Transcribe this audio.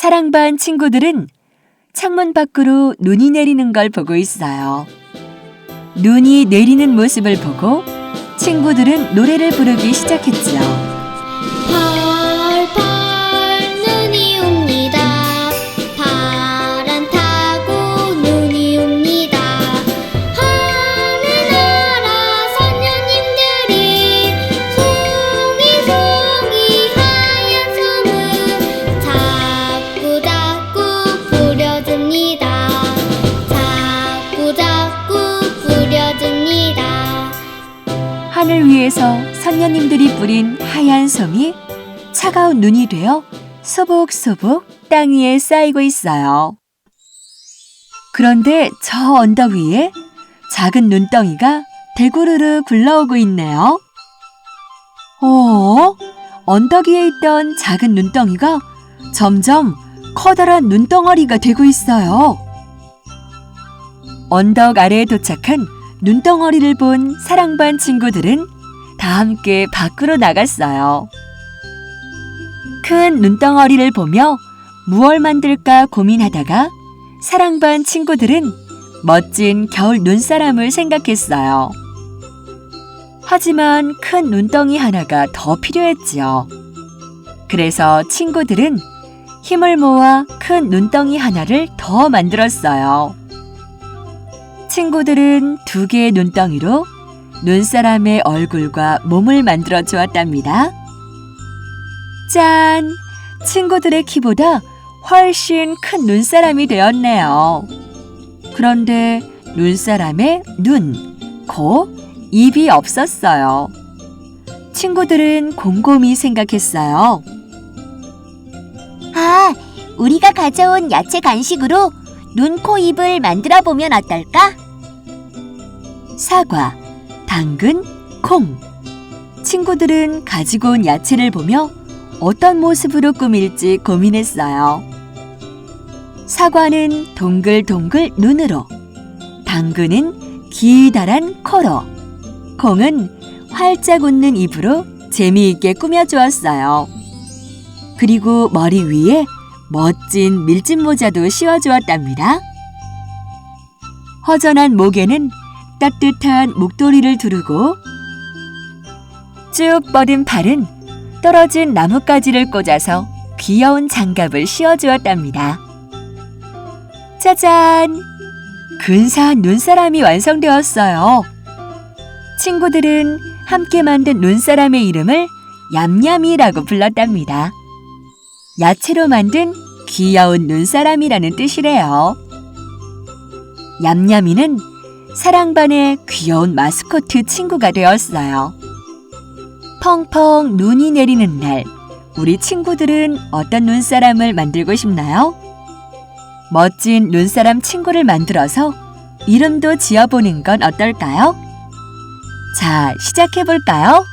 사랑반 친구들은 창문 밖으로 눈이 내리는 걸 보고 있어요. 눈이 내리는 모습을 보고 친구들은 노래를 부르기 시작했지요. 선녀님들이 뿌린 하얀 솜이 차가운 눈이 되어 소복소복 땅 위에 쌓이고 있어요. 그런데 저 언덕 위에 작은 눈덩이가 대구르르 굴러오고 있네요. 어? 언덕 위에 있던 작은 눈덩이가 점점 커다란 눈덩어리가 되고 있어요. 언덕 아래에 도착한 눈덩어리를 본 사랑반 친구들은 다 함께 밖으로 나갔어요. 큰 눈덩어리를 보며 무얼 만들까 고민하다가 사랑반 친구들은 멋진 겨울 눈사람을 생각했어요. 하지만 큰 눈덩이 하나가 더 필요했지요. 그래서 친구들은 힘을 모아 큰 눈덩이 하나를 더 만들었어요. 친구들은 두 개의 눈덩이로 눈사람의 얼굴과 몸을 만들어 주었답니다. 짠! 친구들의 키보다 훨씬 큰 눈사람이 되었네요. 그런데 눈사람의 눈, 코, 입이 없었어요. 친구들은 곰곰이 생각했어요. 아, 우리가 가져온 야채 간식으로 눈, 코, 입을 만들어 보면 어떨까? 사과, 당근, 콩. 친구들은 가지고 온 야채를 보며 어떤 모습으로 꾸밀지 고민했어요. 사과는 동글동글 눈으로, 당근은 기다란 코로, 콩은 활짝 웃는 입으로 재미있게 꾸며주었어요. 그리고 머리 위에 멋진 밀짚 모자도 씌워주었답니다. 허전한 목에는 따뜻한 목도리를 두르고 쭉 뻗은 팔은 떨어진 나뭇가지를 꽂아서 귀여운 장갑을 씌워주었답니다. 짜잔! 근사한 눈사람이 완성되었어요. 친구들은 함께 만든 눈사람의 이름을 얌얌이라고 불렀답니다. 야채로 만든 귀여운 눈사람이라는 뜻이래요. 얌얌이는 사랑반의 귀여운 마스코트 친구가 되었어요. 펑펑 눈이 내리는 날, 우리 친구들은 어떤 눈사람을 만들고 싶나요? 멋진 눈사람 친구를 만들어서 이름도 지어보는 건 어떨까요? 자, 시작해볼까요?